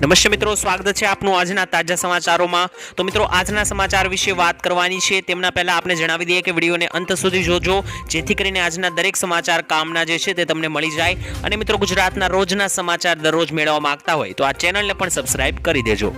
નમસ્તે મિત્રો, સ્વાગત છે આપનું આજના તાજા સમાચારોમાં. તો મિત્રો, આજના સમાચાર વિશે વાત કરવાની છે. તેમના પહેલાં આપણે જણાવી દઈએ કે વિડીયોને અંત સુધી જોજો, જેથી કરીને આજના દરેક સમાચાર કામના જે છે તે તમને મળી જાય. અને મિત્રો, ગુજરાતના રોજના સમાચાર દરરોજ મેળવવા માંગતા હોય તો આ ચેનલને પણ સબસ્ક્રાઇબ કરી દેજો.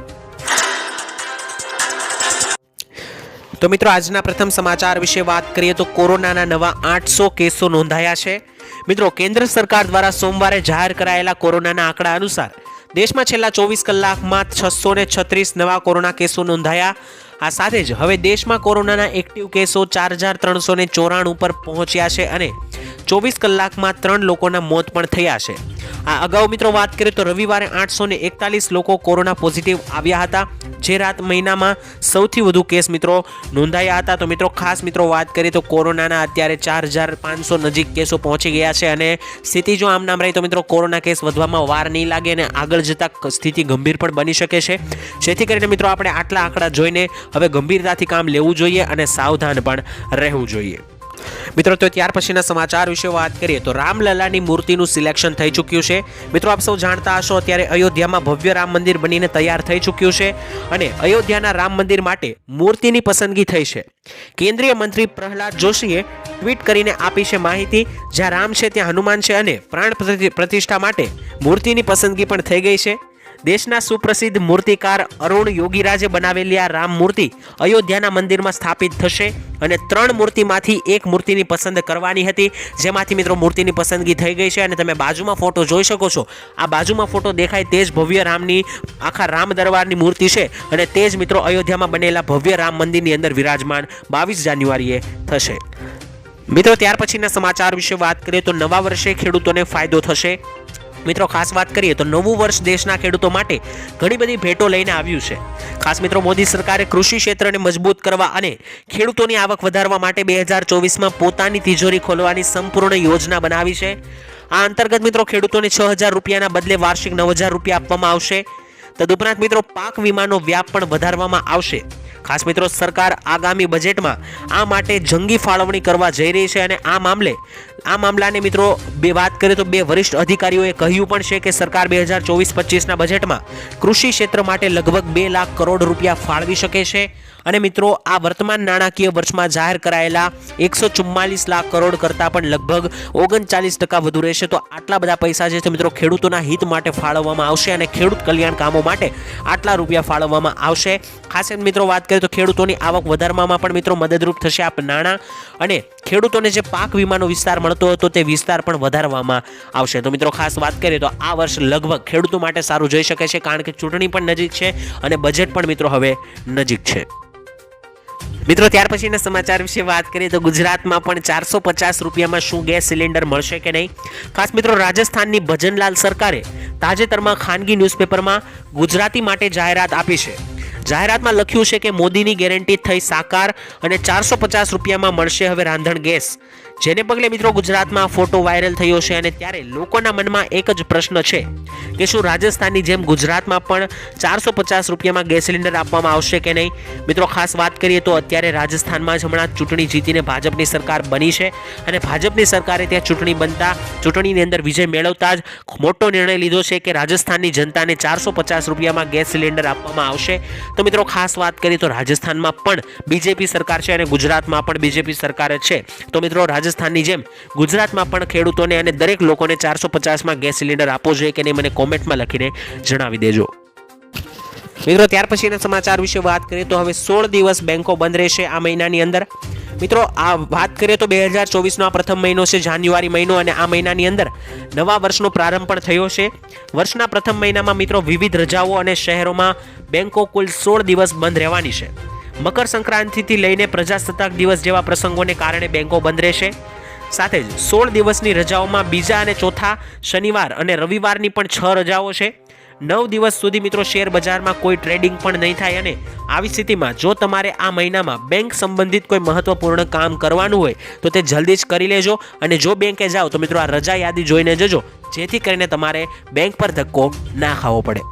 તો મિત્રો, આજના પ્રથમ સમાચાર વિશે વાત કરીએ તો કોરોનાના નવા આઠસો કેસો નોંધાયા છે. મિત્રો, કેન્દ્ર સરકાર દ્વારા સોમવારે જાહેર કરાયેલા કોરોનાના આંકડા અનુસાર દેશમાં છેલ્લા ચોવીસ કલાકમાં છસો ને છત્રીસ નવા કોરોના કેસો નોંધાયા. આ સાથે જ હવે દેશમાં કોરોનાના એક્ટિવ કેસો ચાર હજાર ત્રણસો ચોરાણું પર પહોંચ્યા છે અને ચોવીસ કલાકમાં ત્રણ લોકોના મોત પણ થયા છે. આ અગાઉ મિત્રો વાત કરીએ તો રવિવારે આઠસો એકતાલીસ લોકો કોરોના પોઝિટિવ આવ્યા હતા. જે રાત મહિનામાં સૌથી વધુ કેસ મિત્રો નોંધાયા હતા. તો મિત્રો ખાસ મિત્રો વાત કરીએ તો કોરોનાના અત્યારે ચાર હજાર પાંચસો નજીક કેસો પહોંચી ગયા છે અને સ્થિતિ જો આમ નામ રહી તો મિત્રો કોરોના કેસ વધવામાં વાર નહીં લાગે અને આગળ જતાં સ્થિતિ ગંભીર પણ બની શકે છે. જેથી કરીને મિત્રો આપણે આટલા આંકડા જોઈને હવે ગંભીરતાથી કામ લેવું જોઈએ અને સાવધાન પણ રહેવું જોઈએ. મિત્રો, તો ત્યાર પછીના સમાચાર વિશે વાત કરીએ તો રામલલાની મૂર્તિનું સિલેક્શન થઈ ચૂક્યું છે. મિત્રો, આપ સૌ જાણતા હશો અત્યારે અયોધ્યામાં ભવ્ય રામ મંદિર બનીને તૈયાર થઈ ચૂક્યું છે અને અયોધ્યાના રામ મંદિર માટે મૂર્તિની પસંદગી થઈ છે. કેન્દ્રીય મંત્રી પ્રહલાદ જોશીએ ટ્વીટ કરીને આપી છે માહિતી, જ્યાં રામ છે, ત્યાં હનુમાન છે અને પ્રાણ પ્રતિ- પ્રતિષ્ઠા માટે મૂર્તિની પસંદગી પણ થઈ ગઈ છે. દેશના સુપ્રસિદ્ધ મૂર્તિકાર અરુણ યોગીરાજે બનાવેલી આ રામ મૂર્તિ અયોધ્યાના મંદિરમાં સ્થાપિત થશે અને ત્રણ મૂર્તિમાંથી એક મૂર્તિની પસંદ કરવાની હતી. જેમાંથી મિત્રો મૂર્તિની પસંદગી થઈ ગઈ છે અને તમે બાજુમાં ફોટો જોઈ શકો છો. આ બાજુમાં ફોટો દેખાય તે જ ભવ્ય રામની આખા રામ દરબારની મૂર્તિ છે અને તે જ મિત્રો અયોધ્યામાં બનેલા ભવ્ય રામ મંદિરની અંદર વિરાજમાન બાવીસ જાન્યુઆરીએ થશે. મિત્રો ત્યાર પછીના સમાચાર વિશે વાત કરીએ તો નવા વર્ષે ખેડૂતોને ફાયદો થશે. મિત્રો, ખાસ વાત કરીએ તો નવું વર્ષ દેશના ખેડૂતો માટે ઘણી બધી ભેટો લઈને આવ્યું છે. ખાસ મિત્રો, મોદી સરકારે કૃષિ ક્ષેત્રને મજબૂત કરવા અને ખેડૂતોની આવક વધારવા માટે બે હજાર ચોવીસમાં પોતાની તિજોરી ખોલવાની સંપૂર્ણ યોજના બનાવી છે. આ અંતર્ગત મિત્રો, ખેડૂતોને છ હજાર રૂપિયાના બદલે વાર્ષિક નવ હજાર રૂપિયા આપવામાં આવશે. તદુપરાંત મિત્રો, પાક વીમાનો વ્યાપ પણ વધારવામાં આવશે. ખાસ મિત્રો, સરકાર આગામી બજેટમાં આ માટે જંગી ફાળવણી કરવા જઈ રહી છે અને આ મામલે આ મામલાને મિત્રો બે વાત કરીએ તો બે વરિષ્ઠ અધિકારીઓએ કહ્યું પણ છે કે સરકાર બે હજાર ચોવીસ પચીસના બજેટમાં કૃષિ ક્ષેત્ર માટે લગભગ બે લાખ કરોડ રૂપિયા ફાળવી શકે છે. અને મિત્રો, આ વર્તમાન નાણાકીય વર્ષમાં જાહેર કરાયેલા એકસો ચુમ્માલીસ લાખ કરોડ કરતાં પણ લગભગ ઓગણચાલીસ ટકા વધુ રહેશે. તો આટલા બધા પૈસા જે છે મિત્રો ખેડૂતોના હિત માટે ફાળવવામાં આવશે અને ખેડૂત કલ્યાણ કામો માટે આટલા રૂપિયા ફાળવવામાં આવશે. ખાસ મિત્રો વાત કરીએ તો ખેડૂતોની આવક વધારવામાં પણ મિત્રો મદદરૂપ થશે આ નાણાં અને ખેડૂતોને જે પાક વીમાનો વિસ્તાર મળતો હતો તે વિસ્તાર પણ વધારવામાં આવશે. તો મિત્રો ખાસ વાત કરીએ તો આ વર્ષ લગભગ ખેડૂતો માટે સારું જઈ શકે છે કારણ કે ચૂંટણી પણ નજીક છે અને બજેટ પણ મિત્રો હવે નજીક છે. મિત્રો ત્યાર પછીના સમાચાર વિશે વાત કરીએ તો ગુજરાતમાં પણ ચારસો પચાસ રૂપિયામાં શું ગેસ સિલિન્ડર મળશે કે નહીં? ખાસ મિત્રો રાજસ્થાનની ભજનલાલ સરકારે તાજેતરમાં ખાનગી ન્યૂઝપેપરમાં ગુજરાતી માટે જાહેરાત આપી છે. જાહેરાતમાં લખ્યું છે કે મોદીની ગેરંટી થઈ સાકાર અને ચારસો પચાસ રૂપિયામાં મળશે હવે રાંધણ ગેસ. જેને પગલે મિત્રો ગુજરાતમાં ફોટો વાયરલ થયો છે અને ત્યારે લોકોના મનમાં એક જ પ્રશ્ન છે કે શું રાજસ્થાનની જેમ ગુજરાતમાં પણ ચારસો પચાસ રૂપિયામાં ગેસ સિલિન્ડર આપવામાં આવશે કે નહીં? મિત્રો, ખાસ વાત કરીએ તો અત્યારે રાજસ્થાનમાં જ હમણાં ચૂંટણી જીતીને ભાજપની સરકાર બની છે અને ભાજપની સરકારે ત્યાં ચૂંટણી બનતા, ચૂંટણીની અંદર વિજય મેળવતા જ મોટો નિર્ણય લીધો છે કે રાજસ્થાનની જનતાને ચારસો પચાસ રૂપિયામાં ગેસ સિલિન્ડર આપવામાં આવશે. તો મિત્રો, ખાસ વાત કરીએ તો રાજસ્થાનમાં પણ બીજેપી સરકાર છે અને ગુજરાતમાં પણ બીજેપી સરકાર છે. તો મિત્રો રાજસ્થાનની જેમ ગુજરાતમાં પણ ખેડૂતોને અને દરેક લોકોને ચારસો પચાસમાં ગેસ સિલિન્ડર આપવો જોઈએ કે નહીં મને કોમેન્ટમાં લખીને જણાવી દેજો. મિત્રો, ત્યાર પછીના સમાચાર વિશે વાત કરીએ તો હવે સોળ દિવસ બેંકો બંધ રહેશે આ મહિનાની અંદર. મિત્રો, આ વાત કરીએ તો બે હજાર ચોવીસનો આ પ્રથમ મહિનો છે, જાન્યુઆરી મહિનો, અને આ મહિનાની અંદર નવા વર્ષનો પ્રારંભ પણ થયો છે. વર્ષના પ્રથમ મહિનામાં મિત્રો વિવિધ રજાઓ અને શહેરોમાં બેંકો કુલ સોળ દિવસ બંધ રહેવાની છે. મકર સંક્રાંતિથી લઈને પ્રજાસત્તાક દિવસ જેવા પ્રસંગોને કારણે બેંકો બંધ રહેશે. સાથે જ સોળ દિવસની રજાઓમાં બીજા અને ચોથા શનિવાર અને રવિવારની પણ છ રજાઓ છે. નવ દિવસ સુધી મિત્રો શેર બજારમાં કોઈ ટ્રેડિંગ પણ નહીં થાય અને આવી સ્થિતિમાં જો તમારે આ મહિનામાં બેંક સંબંધિત કોઈ મહત્વપૂર્ણ કામ કરવાનું હોય, તો તે જલ્દી જ કરી લેજો અને જો બેંકે જાઓ તો મિત્રો આ રજા યાદી જોઈને જજો, જેથી કરીને તમારે બેંક પર ધક્કો ના ખાવો પડે.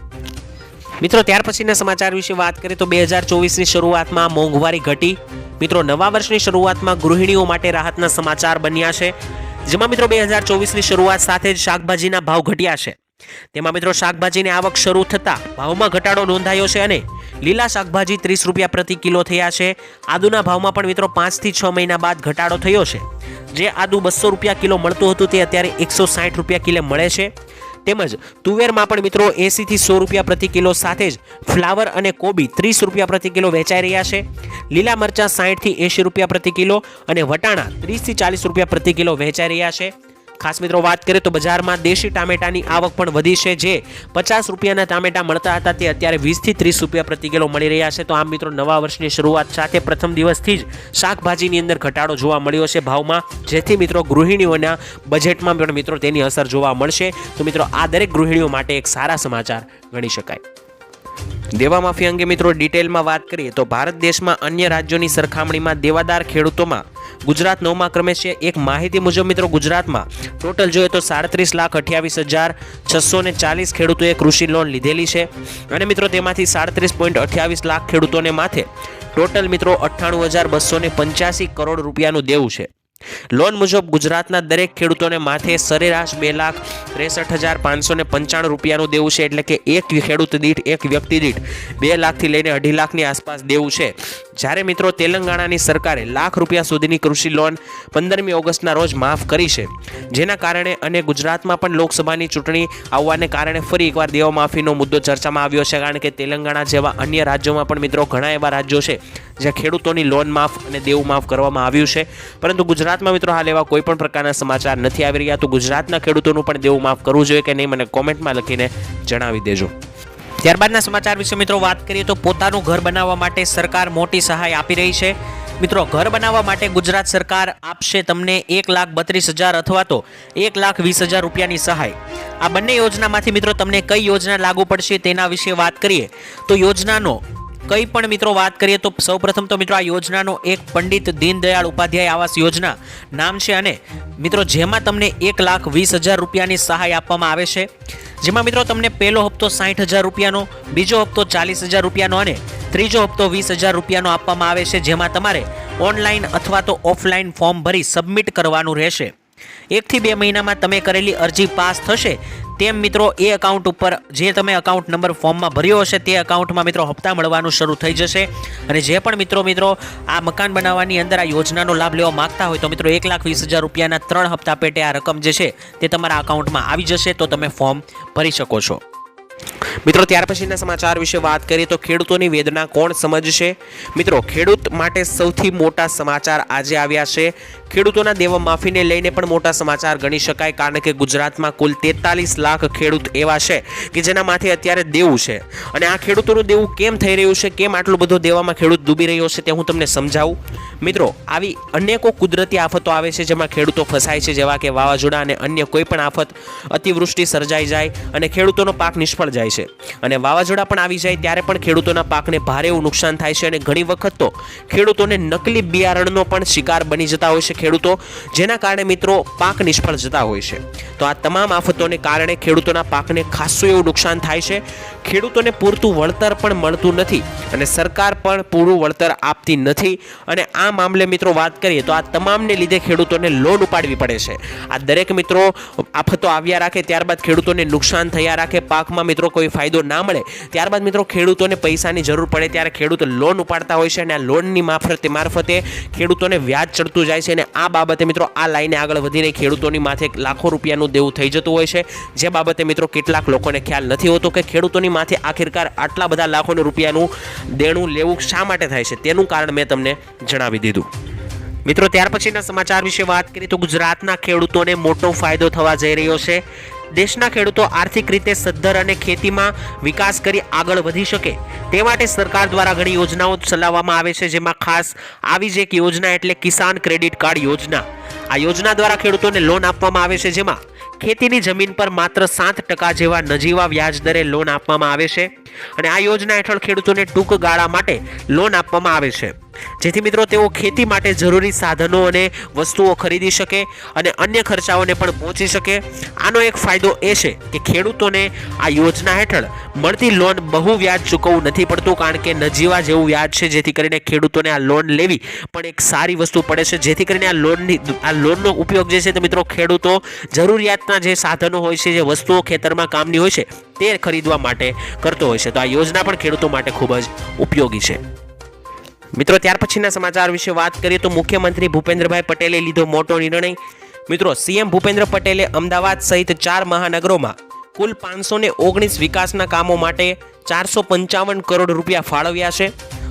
મિત્રો, ત્યાર પછીના સમાચાર વિશે વાત કરીએ તો બે હજાર ચોવીસની શરૂઆતમાં મોંઘવારી ઘટી. મિત્રો, નવા વર્ષની શરૂઆતમાં ગૃહિણીઓ માટે રાહતના સમાચાર બન્યા છે. જેમાં મિત્રો, બે હજાર ચોવીસની શરૂઆત સાથે જ શાકભાજીના ભાવ ઘટ્યા છે. તેમાં મિત્રો, શાકભાજીની આવક શરૂ થતાં ભાવમાં ઘટાડો નોંધાયો છે અને લીલા શાકભાજી ત્રીસ રૂપિયા પ્રતિ કિલો થયા છે. આદુના ભાવમાં પણ મિત્રો, પાંચથી છ મહિના બાદ ઘટાડો થયો છે. જે આદુ બસો રૂપિયા કિલો મળતું હતું તે અત્યારે એકસો સાઠ રૂપિયા કિલો મળે છે. તેમજ તુવેરમાં પણ મિત્રો એંસીથી સો રૂપિયા પ્રતિ કિલો સાથે જ ફ્લાવર અને કોબી ત્રીસ રૂપિયા પ્રતિ કિલો વેચાઈ રહ્યા છે. લીલા મરચાં સાઠથી એંશી રૂપિયા પ્રતિ કિલો અને વટાણા ત્રીસથી ચાલીસ રૂપિયા પ્રતિ કિલો વેચાઈ રહ્યા છે. ખાસ મિત્રો વાત કરીએ તો બજારમાં દેશી ટામેટાની આવક પણ વધી છે. જે પચાસ રૂપિયાના ટામેટા મળતા હતા, તે અત્યારે વીસથી ત્રીસ રૂપિયા પ્રતિ કિલો મળી રહ્યા છે. તો આમ મિત્રો નવા વર્ષની શરૂઆત સાથે પ્રથમ દિવસથી જ શાકભાજીની અંદર ઘટાડો જોવા મળ્યો છે ભાવમાં. જેથી મિત્રો ગૃહિણીઓના બજેટમાં પણ મિત્રો તેની અસર જોવા મળશે. તો મિત્રો આ દરેક ગૃહિણીઓ માટે એક સારા સમાચાર ગણી શકાય. દેવા માફી અંગે મિત્રો ડિટેલમાં વાત કરીએ તો ભારત દેશમાં અન્ય રાજ્યોની સરખામણીમાં દેવાદાર ખેડૂતોમાં ગુજરાત નવમા ક્રમે છે. એક માહિતી મુજબ મિત્રો ગુજરાતમાં ટોટલ જોઈએ તો સાડત્રીસ લાખ અઠ્યાવીસ હજાર છસો ને ચાલીસ ખેડૂતોએ કૃષિ લોન લીધેલી છે. અને મિત્રો તેમાંથી સાડત્રીસ પોઈન્ટ અઠ્યાવીસ લાખ ખેડૂતોને માથે ટોટલ મિત્રો અઠ્ઠાણું હજાર બસો પંચ્યાસી કરોડ રૂપિયાનું દેવું છે. લોન મુજબ ગુજરાતના દરેક ખેડૂતોને માથે સરેરાશ બે લાખ ત્રેસઠ હજાર પાંચસો ને પંચાણું રૂપિયાનું દેવું છે એટલે કે એક ખેડૂત દીઠ, એક વ્યક્તિ દીઠ બે લાખથી લઈને અઢી લાખની આસપાસ દેવું છે. જ્યારે મિત્રો તેલંગાણાની સરકારે લાખ રૂપિયા સુધીની કૃષિ લોન પંદરમી ઓગસ્ટના રોજ માફ કરી છે. જેના કારણે અને ગુજરાતમાં પણ લોકસભાની ચૂંટણી આવવાને કારણે ફરી એકવાર દેવા માફીનો મુદ્દો ચર્ચામાં આવ્યો છે. કારણ કે તેલંગાણા જેવા અન્ય રાજ્યોમાં પણ મિત્રો ઘણા એવા રાજ્યો છે જ્યાં ખેડૂતોની લોન માફ અને દેવું માફ કરવામાં આવ્યું છે. પરંતુ ગુજરાતમાં મિત્રો હાલ એવા કોઈ પણ પ્રકારના સમાચાર નથી આવી રહ્યા, તો ગુજરાતના ખેડૂતોનું પણ દેવું માફ કરવું જોઈએ કે નહીં, મને કોમેન્ટમાં લખીને જણાવી દેજો. ત્યારબાદના સમાચાર વિશે મિત્રો વાત કરીએ તો પોતાનું ઘર બનાવવા માટે સરકાર મોટી સહાય આપી રહી છે. મિત્રો, ઘર બનાવવા માટે ગુજરાત સરકાર આપશે તમને એક લાખ બત્રીસ હજાર અથવા તો એક લાખ વીસ હજાર રૂપિયાની સહાય. આ બંને યોજનામાંથી મિત્રો તમને કઈ યોજના લાગુ પડશે તેના વિશે વાત કરીએ. તો યોજનાનો કઈ પણ મિત્રો વાત કરીએ તો સૌપ્રથમ તો મિત્રો આ યોજનાનો એક પંડિત દીનદયાળ ઉપાધ્યાય આવાસ યોજના નામ છે અને મિત્રો જેમાં તમને એક લાખ વીસ હજાર રૂપિયાની સહાય આપવામાં આવે છે. જેમાં મિત્રો તમને પહેલો હપ્તો સાઠ હજાર રૂપિયાનો, બીજો હપ્તો ચાલીસ હજાર રૂપિયાનો અને ત્રીજો હપ્તો વીસ હજાર રૂપિયાનો આપવામાં આવે છે, જેમાં તમારે ઓનલાઈન અથવા તો ઓફલાઈન ફોર્મ ભરી સબમિટ કરવાનું રહેશે. એકથી બે મહિનામાં તમે કરેલી અરજી પાસ થશે તેમ મિત્રો, એ એકાઉન્ટ ઉપર જે તમે એકાઉન્ટ નંબર ફોર્મમાં ભર્યો હશે, તે એકાઉન્ટમાં મિત્રો હપ્તા મળવાનું શરૂ થઈ જશે. અને જે પણ મિત્રો મિત્રો આ મકાન બનાવવાની અંદર આ યોજનાનો લાભ લેવા માંગતા હોય, તો મિત્રો એક લાખ વીસ હજાર રૂપિયાના ત્રણ હપ્તા પેટે આ રકમ જે છે, તે તમારા અકાઉન્ટમાં આવી જશે, તો તમે ફોર્મ ભરી શકો છો. મિત્રો, ત્યાર પછીના સમાચાર વિશે વાત કરીએ તો ખેડૂતોની વેદના કોણ સમજશે? મિત્રો, ખેડૂત માટે સૌથી મોટા સમાચાર આજે આવ્યા છે. ખેડૂતોના દેવા માફીને લઈને પણ મોટા સમાચાર ગણી શકાય, કારણ કે ગુજરાતમાં કુલ તેતાલીસ લાખ ખેડૂત એવા છે કે જેના માથે અત્યારે દેવું છે. અને આ ખેડૂતોનું દેવું કેમ થઈ રહ્યું છે? કેમ આટલું બધું દેવામાં ખેડૂત ડૂબી રહ્યો છે તે હું તમને સમજાવું. મિત્રો, આવી અનેકો કુદરતી આફતો આવે છે જેમાં ખેડૂતો ફસાય છે, જેવા કે વાવાઝોડા અને અન્ય કોઈ પણ આફત અતિવૃષ્ટિ સર્જાઈ જાય અને ખેડૂતોનો પાક નિષ્ફળ જાય છે. અને વાવાઝોડા પણ આવી જાય ત્યારે પણ ખેડૂતોના પાકને ભારે એવું નુકસાન થાય છે અને ઘણી વખત તો ખેડૂતોને નકલી બિયારણનો પણ શિકાર બની જતા હોય છે ખેડૂતો, જેના કારણે મિત્રો પાક નિષ્ફળ જતા હોય છે. તો આ તમામ આફતોને કારણે ખેડૂતોના પાકને ખાસું એવું નુકસાન થાય છે. ખેડૂતોને પૂરતું વળતર પણ મળતું નથી અને સરકાર પણ પૂરું વળતર આપતી નથી. અને આ મામલે મિત્રો વાત કરીએ તો આ તમામને લીધે ખેડૂતોને લોન ઉપાડવી પડે છે. આ દરેક મિત્રો આફતો આવ્યા રાખે, ત્યારબાદ ખેડૂતોને નુકસાન થયા રાખે, પાકમાં મિત્રો ફાયદો ના મળે, ત્યારબાદ મિત્રો ખેડૂતોને પૈસાની જરૂર પડે, ત્યારે ખેડૂત લોન ઉપાડતા હોય છે અને આ લોનની મારફતે મારફતે ખેડૂતોને વ્યાજ ચડતું જાય છે અને આ બાબતે મિત્રો આ લાઈને આગળ વધીને ખેડૂતોની માથે લાખો રૂપિયાનું દેવું થઈ જતું હોય છે. જે બાબતે મિત્રો કેટલાક લોકોને ખ્યાલ નથી હોતો કે ખેડૂતોની માથે આખિરકાર આટલા બધા લાખોનું રૂપિયાનું દેણું લેવું શા માટે થાય છે? તેનું કારણ મેં તમને જણાવી દીધું. મિત્રો ત્યાર પછીના સમાચાર વિશે વાત કરીએ તો ગુજરાતના ખેડૂતોને મોટો ફાયદો થવા જઈ રહ્યો છે. દેશના ખેડૂતો આર્થિક રીતે સદ્ધર અને ખેતીમાં વિકાસ કરી આગળ વધી શકે તે માટે સરકાર દ્વારા ઘણી યોજનાઓ ચલાવવામાં આવે છે, જેમાં ખાસ આવી જ એક યોજના એટલે કિસાન ક્રેડિટ કાર્ડ યોજના. આ યોજના દ્વારા ખેડૂતોને લોન આપવામાં આવે છે, જેમાં ખેતીની જમીન પર માત્ર સાત ટકા જેવા નજીવા વ્યાજ દરે લોન આપવામાં આવે છે અને આ યોજના હેઠળ ખેડૂતોને ટૂંક ગાળા માટે લોન આપવામાં આવે છે. જેથી મિત્રો તેઓ ખેતી માટે જરૂરી સાધનો અને વસ્તુઓ ખરીદી શકે અને અન્ય ખર્ચાઓને પણ પહોંચી શકે. આનો એક ફાયદો એ છે કે ખેડૂતોને આ યોજના હેઠળ મળતી લોન બહુ વ્યાજ ચૂકવવું નથી પડતું, કારણ કે નજીવા જેવું વ્યાજ છે, જેથી કરીને ખેડૂતોને આ લોન લેવી પણ એક સારી વસ્તુ પડે છે. જેથી કરીને આ લોનની, આ લોનનો ઉપયોગ જે છે તે મિત્રો ખેડૂતો જરૂરિયાતના જે સાધનો હોય છે, જે વસ્તુઓ ખેતરમાં કામની હોય છે, તે ખરીદવા માટે કરતો હોય છે. તો આ યોજના પણ ખેડૂતો માટે ખૂબ જ ઉપયોગી છે. મિત્રો, ત્યાર પછીના સમાચાર વિશે વાત કરીએ તો મુખ્યમંત્રી ભૂપેન્દ્રભાઈ પટેલે લીધો મોટો નિર્ણય. મિત્રો, સીએમ ભૂપેન્દ્ર પટેલે અમદાવાદ સહિત ચાર મહાનગરોમાં કુલ પાંચસો ને ઓગણીસ વિકાસના કામો માટે ચારસો પંચાવન કરોડ રૂપિયા ફાળવ્યા છે.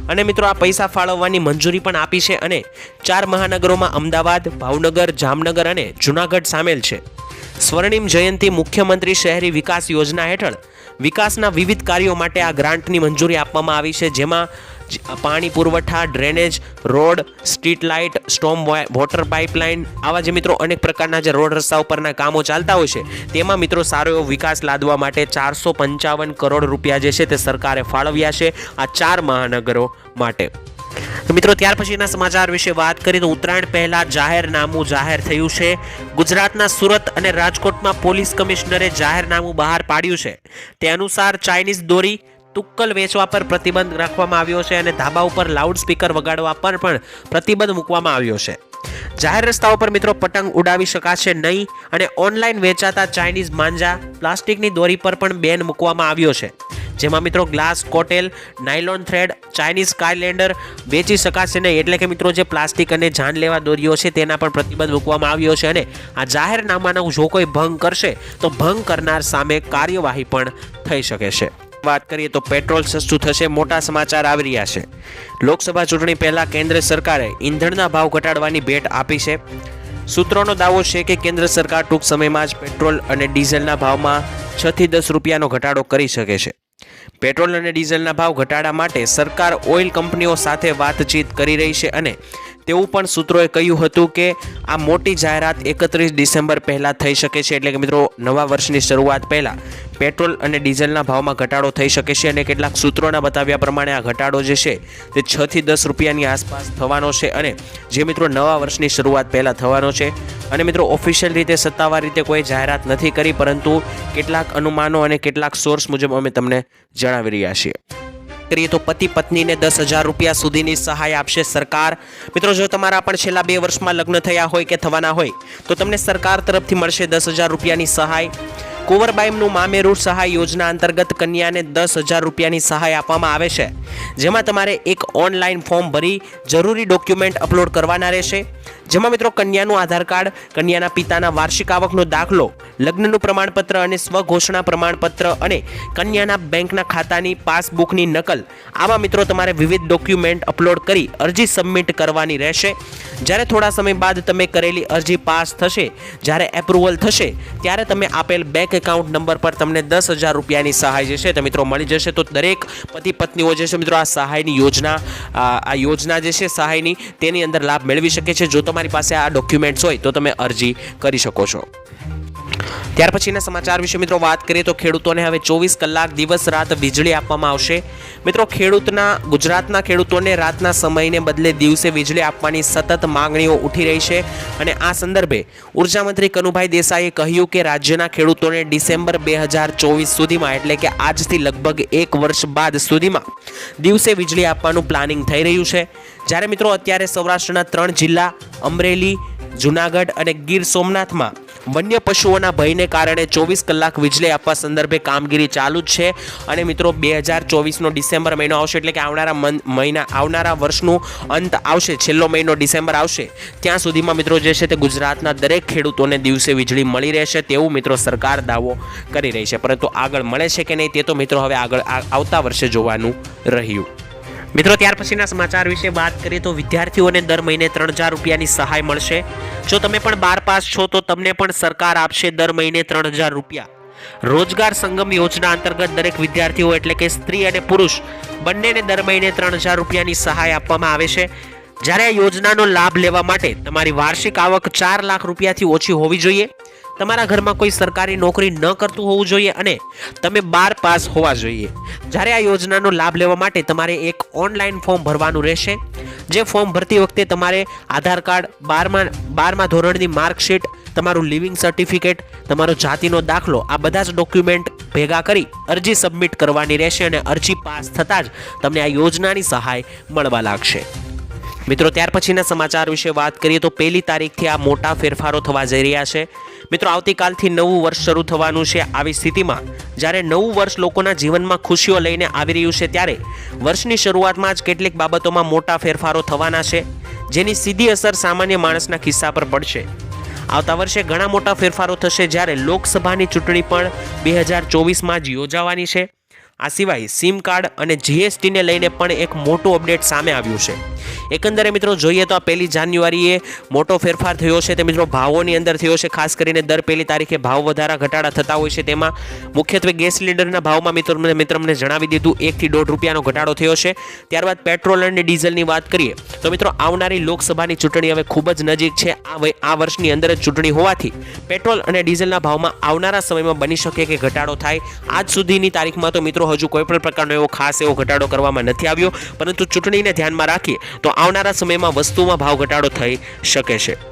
અને મિત્રો, આ પૈસા ફાળવવાની મંજૂરી પણ આપી છે અને ચાર મહાનગરોમાં અમદાવાદ, ભાવનગર, જામનગર અને જૂનાગઢ સામેલ છે. સ્વર્ણિમ જયંતી મુખ્યમંત્રી શહેરી વિકાસ યોજના હેઠળ વિકાસના વિવિધ કાર્યો માટે આ ગ્રાન્ટની મંજૂરી આપવામાં આવી છે, જેમાં પાણી પુરવઠા drainage road street light storm water pipeline આવા જે મિત્રો અનેક પ્રકારના જે રોડ રસ્તા ઉપરના કામો ચાલતા હોય છે, તેમાં મિત્રો સારો એવો વિકાસ લાદવા માટે ચારસો પંચાવન કરોડ રૂપિયા જે છે તે સરકારે ફાળવ્યા છે આ ચાર મહાનગરો માટે. મિત્રો ત્યાર પછીના સમાચાર વિશે વાત કરીએ તો ઉત્તરાયણ પહેલાં જાહેરનામું જાહેર થયું છે. ગુજરાતના સુરત અને રાજકોટમાં પોલીસ કમિશનરે જાહેરનામું બહાર પાડ્યું છે. તે અનુસાર ચાઇનીઝ દોરી તુક્કલ વેચવા પર પ્રતિબંધ રાખવામાં આવ્યો છે અને ધાબા ઉપર લાઉડ સ્પીકર વગાડવા પર પણ પ્રતિબંધ મૂકવામાં આવ્યો છે. જાહેર રસ્તાઓ પર મિત્રો પતંગ ઉડાવી શકાશે નહીં અને ઓનલાઈન વેચાતા ચાઇનીઝ માંજા પ્લાસ્ટિકની દોરી પર પણ બેન મૂકવામાં આવ્યો છે. જેમાં મિત્રો ગ્લાસ, કોટેલ, નાયલોન થ્રેડ, ચાઇનીઝ કાયલેન્ડર વેચી શકાશે નહીં એટલે કે મિત્રો જે પ્લાસ્ટિક અને જાનલેવા દોરીઓ છે તેના પર પ્રતિબંધ મૂકવામાં આવ્યો છે અને આ જાહેરનામાનો જો કોઈ ભંગ કરશે તો ભંગ કરનાર સામે કાર્યવાહી પણ થઈ શકે છે. વાત કરીએ તો પેટ્રોલ સસ્તું થશે, મોટા સમાચાર આવી રહ્યા છે. લોકસભા ચૂંટણી પહેલા કેન્દ્ર સરકારે ઈંધણના ભાવ ઘટાડવાની ભેટ આપી છે. સૂત્રોનો દાવો છે કે કેન્દ્ર સરકાર ટૂંક સમયમાં જ પેટ્રોલ અને ડીઝલના ભાવમાં છ થી દસ રૂપિયાનો ઘટાડો કરી શકે છે. પેટ્રોલ અને ડીઝલના ભાવ ઘટાડા માટે સરકાર ઓઇલ કંપનીઓ સાથે વાતચીત કરી રહી છે અને તેવું પણ સૂત્રોએ કહ્યું હતું કે આ મોટી જાહેરાત એકત્રીસ ડિસેમ્બર પહેલાં થઈ શકે છે. એટલે કે મિત્રો, નવા વર્ષની શરૂઆત પહેલાં પેટ્રોલ અને ડીઝલના ભાવમાં ઘટાડો થઈ શકે છે અને કેટલાક સૂત્રોના બતાવ્યા પ્રમાણે આ ઘટાડો જે છે તે છથી દસ રૂપિયાની આસપાસ થવાનો છે અને જે મિત્રો નવા વર્ષની શરૂઆત પહેલાં થવાનો છે. અને મિત્રો, ઓફિશિયલ રીતે સત્તાવાર રીતે કોઈ જાહેરાત નથી કરી, પરંતુ કેટલાક અનુમાનો અને કેટલાક સોર્સ મુજબ અમે તમને જણાવી રહ્યા છીએ. કરીએ તો પતિ પત્નીને દસ હજાર રૂપિયા સુધીની સહાય આપશે સરકાર. મિત્રો, જો તમારા પણ છેલ્લા બે વર્ષમાં લગ્ન થયા હોય કે થવાના હોય, તો તમને સરકાર તરફથી મળશે દસ હજાર રૂપિયાની સહાય. કુંવરબાઈમનું મામેરૂ સહાય યોજના અંતર્ગત કન્યાને દસ હજાર રૂપિયાની સહાય આપવામાં આવે છે, જેમાં તમારે એક ઓનલાઈન ફોર્મ ભરી જરૂરી ડોક્યુમેન્ટ અપલોડ કરવાના રહેશે. જેમાં મિત્રો કન્યાનું આધાર કાર્ડ, કન્યાના પિતાના વાર્ષિક આવકનો દાખલો, લગ્નનું પ્રમાણપત્ર અને સ્વઘોષણા પ્રમાણપત્ર અને કન્યાના બેંકના ખાતાની પાસબુકની નકલ. આવા મિત્રો તમારે વિવિધ ડોક્યુમેન્ટ અપલોડ કરી અરજી સબમિટ કરવાની રહેશે. જ્યારે થોડા સમય બાદ તમે કરેલી અરજી પાસ થશે, જ્યારે એપ્રુવલ થશે, ત્યારે તમે આપેલ બેંક એકાઉન્ટ નંબર પર તમને દસ હજાર રૂપિયાની સહાય જે છે તે મિત્રો મળી જશે તો દરેક પતિ પત્નીઓ જે છે મિત્રો આ સહાયની યોજના, આ યોજના જે છે સહાયની, તેની અંદર લાભ મેળવી શકે છે. જો તમારી પાસે આ ડોક્યુમેન્ટ્સ હોય તો તમે અરજી કરી શકો છો. ત્યાર પછીના સમાચાર વિશે મિત્રો વાત કરીએ તો ખેડૂતોને હવે ચોવીસ કલાક દિવસ રાત વીજળી આપવામાં આવશે. મિત્રો, ખેડૂતના, ગુજરાતના ખેડૂતોને રાતના સમયને બદલે દિવસે વીજળી આપવાની સતત માંગણીઓ ઉઠી રહી છે અને આ સંદર્ભે ઉર્જામંત્રી કનુભાઈ દેસાઈએ કહ્યું કે રાજ્યના ખેડૂતોને ડિસેમ્બર બે હજાર ચોવીસ સુધીમાં, એટલે કે આજથી લગભગ એક વર્ષ બાદ સુધીમાં, દિવસે વીજળી આપવાનું પ્લાનિંગ થઈ રહ્યું છે. જ્યારે મિત્રો, અત્યારે સૌરાષ્ટ્રના ત્રણ જિલ્લા, અમરેલી, જુનાગઢ અને ગીર સોમનાથમાં વન્ય પશુઓના ભયને કારણે ચોવીસ કલાક વીજળી આપવા સંદર્ભે કામગીરી ચાલુ જ છે. અને મિત્રો, બે હજાર ચોવીસનો ડિસેમ્બર મહિનો આવશે એટલે કે આવનારા મહિના, આવનારા વર્ષનું અંત આવશે. છેલ્લો મહિનો ડિસેમ્બર આવશે. ત્યાં સુધીમાં મિત્રો જે છે તે ગુજરાતના દરેક ખેડૂતોને દિવસે વીજળી મળી રહેશે તેવું મિત્રો સરકાર દાવો કરી રહી છે. પરંતુ આગળ મળે છે કે નહીં તે તો મિત્રો હવે આગળ આવતા વર્ષે જોવાનું રહ્યું. મિત્રો, ત્યાર પછીના સમાચાર વિશે વાત કરીએ તો વિદ્યાર્થીઓને દર મહિને ત્રણ હજાર રૂપિયાની સહાય મળશે. જો તમે પણ બાર પાસ છો, તો તમને પણ સરકાર આપશે દર મહિને ત્રણ હજાર રૂપિયા. રોજગાર સંગમ યોજના અંતર્ગત દરેક વિદ્યાર્થીઓ, એટલે કે સ્ત્રી અને પુરુષ, બંનેને દર મહિને ત્રણ હજાર રૂપિયાની સહાય આપવામાં આવે છે. જ્યારે આ યોજનાનો લાભ લેવા માટે તમારી વાર્ષિક આવક ચાર લાખ રૂપિયાથી ઓછી હોવી જોઈએ, તમારા ઘરમાં કોઈ સરકારી નોકરી ન કરતું હોવું જોઈએ અને તમે બાર પાસ હોવા જોઈએ. જ્યારે આ યોજનાનો લાભ લેવા માટે તમારે એક ઓનલાઈન ફોર્મ ભરવાનું રહેશે, જે ફોર્મ ભરતી વખતે તમારે આધાર કાર્ડ બારમા બારમા ધોરણની માર્કશીટ, તમારું લિવિંગ સર્ટિફિકેટ, તમારો જાતિનો દાખલો, આ બધા જ ડોક્યુમેન્ટ ભેગા કરી અરજી સબમિટ કરવાની રહેશે અને અરજી પાસ થતાં જ તમને આ યોજનાની સહાય મળવા લાગશે. મિત્રો, ત્યાર પછીના સમાચાર વિશે વાત કરીએ તો પહેલી તારીખથી આ મોટા ફેરફારો થવા જઈ રહ્યા છે. મિત્રો, આવતીકાલથી નવું વર્ષ શરૂ થવાનું છે આવી સ્થિતિમાં. જ્યારે નવું વર્ષ લોકોના જીવનમાં ખુશીઓ લઈને આવી રહ્યું છે, ત્યારે વર્ષની શરૂઆતમાં જ કેટલીક બાબતોમાં મોટા ફેરફારો થવાના છે, જેની સીધી અસર સામાન્ય માણસના ખિસ્સા પર પડશે. આવતા વર્ષે ઘણા મોટા ફેરફારો થશે જ્યારે લોકસભાની ચૂંટણી પણ બે હજાર ચોવીસમાં જ યોજાવાની છે. આ સિવાય સિમ કાર્ડ અને જીએસટીને લઈને પણ એક મોટું અપડેટ સામે આવ્યું છે. એકંદરે મિત્રો જોઈએ તો આ પહેલી જાન્યુઆરીએ મોટો ફેરફાર થયો છે તે મિત્રો ભાવોની અંદર થયો છે, ખાસ કરીને દર પહેલી તારીખે ભાવ વધારા ઘટાડા થતા હોય છે તેમાં. મુખ્યત્વે ગેસ સિલિન્ડરના ભાવમાં મિત્રો મિત્ર મને જણાવી દીધું, એકથી દોઢ રૂપિયાનો ઘટાડો થયો છે. ત્યારબાદ પેટ્રોલ અને ડીઝલની વાત કરીએ, તો મિત્રો આવનારી લોકસભાની ચૂંટણી હવે ખૂબ જ નજીક છે. આ વર્ષની અંદર જ ચૂંટણી હોવાથી પેટ્રોલ અને ડીઝલના ભાવમાં આવનારા સમયમાં બની શકે કે ઘટાડો થાય. આજ સુધીની તારીખમાં તો મિત્રો હજુ કોઈ પણ પ્રકારનો એવો ખાસ એવો ઘટાડો કરવામાં નથી આવ્યો. પરંતુ ચૂંટણીને ધ્યાનમાં રાખીએ તો આવનારા સમયમાં વસ્તુમાં ભાવ ઘટાડો થઈ શકે છે.